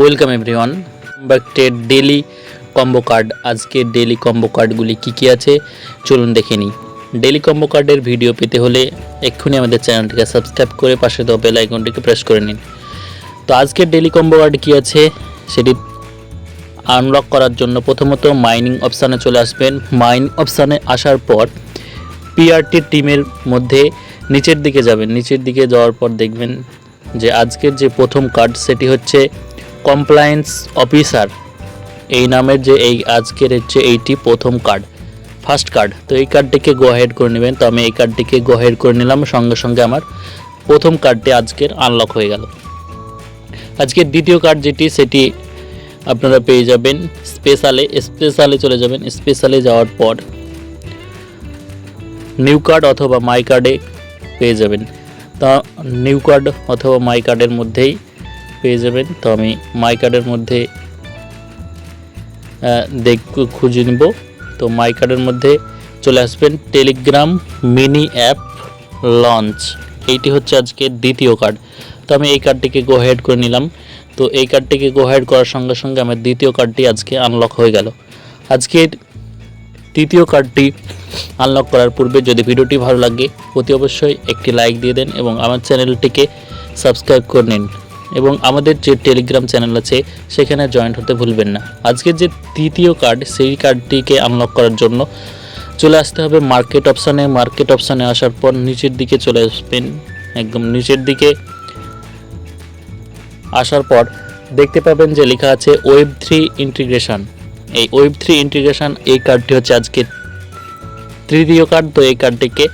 Welcome everyone বাকটের daily combo card আজকে daily combo কার্ডগুলি কী কী আছে? চলুন দেখে নিই। ডেলি কম্বো কার্ডের ভিডিও পেতে হলে এক্ষুনি আমাদের চ্যানেলটিকে সাবস্ক্রাইব করে পাশে দেওয়া বেল আইকনটিকে প্রেস করে নিন। তো আজকের ডেলি কম্বো কার্ড কী আছে? সেটি আনলক করার জন্য প্রথমত মাইনিং অপশানে চলে আসবেন। মাইনিং অপশানে আসার পর পিআরটি টিমের মধ্যে নিচের দিকে যাবেন। নিচের দিকে যাওয়ার পর দেখবেন যে আজকের যে প্রথম কার্ড সেটি হচ্ছে কমপ্লায়েন্স অফিসার এই নামের যে এই আজকের হচ্ছে এইটি প্রথম কার্ড ফার্স্ট কার্ড তো এই কার্ডটিকে গো হেড করে নেবেন। তো আমি এই কার্ডটিকে গো হেড করে নিলাম, সঙ্গে সঙ্গে আমার প্রথম কার্ডটি আজকের আনলক হয়ে গেল। আজকের দ্বিতীয় কার্ড যেটি, সেটি আপনারা পেয়ে যাবেন স্পেশালে স্পেশালে চলে যাবেন। স্পেশালে যাওয়ার পর নিউ কার্ড অথবা মাই কার্ডে পেয়ে যাবেন। তা নিউ কার্ড অথবা মাই কার্ডের মধ্যেই পেয়ে যাবেন। তো আমি মাই কার্ডের মধ্যে দেখ, খুঁজে নিব। তো মাই কার্ডের মধ্যে চলে আসবেন টেলিগ্রাম মিনি অ্যাপ লঞ্চ এইটি হচ্ছে আজকে দ্বিতীয় কার্ড তো আমি এই কার্ডটিকে গো করে নিলাম। তো এই কার্ডটিকে গো হেড করার সঙ্গে সঙ্গে আমার দ্বিতীয় কার্ডটি আজকে আনলক হয়ে গেল। আজকের তৃতীয় কার্ডটি আনলক করার পূর্বে যদি ভিডিওটি ভালো লাগে, অতি অবশ্যই একটি লাইক দিয়ে দেন এবং আমার চ্যানেলটিকে সাবস্ক্রাইব করে নিন। এবং আমাদের যে টেলিগ্রাম চ্যানেল আছে, সেখানে জয়েন্ট হতে ভুলবেন না। আজকের যে তৃতীয় কার্ড সেই কার্ডটিকে আনলক করার জন্য চলে আসতে হবে মার্কেট অপশানে মার্কেট অপশানে আসার পর নিচের দিকে চলে আসবেন। একদম নিচের দিকে আসার পর দেখতে পাবেন যে লেখা আছে ওয়েব থ্রি ইন্টিগ্রেশন এই ওয়েব থ্রি ইন্টিগ্রেশন এই কার্ডটি হচ্ছে আজকে তৃতীয় কার্ড তো এই কার্ডটিকে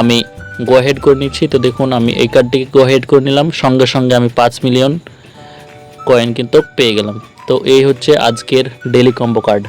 আমি গো হেড করে নিচ্ছি। তো দেখুন, আমি এই কার্ডটিকে গো হেড করে নিলাম। সঙ্গে সঙ্গে আমি পাঁচ মিলিয়ন কয়েন কিন্তু পেয়ে গেলাম। তো এই হচ্ছে আজকের ডেলি কম্বো কার্ড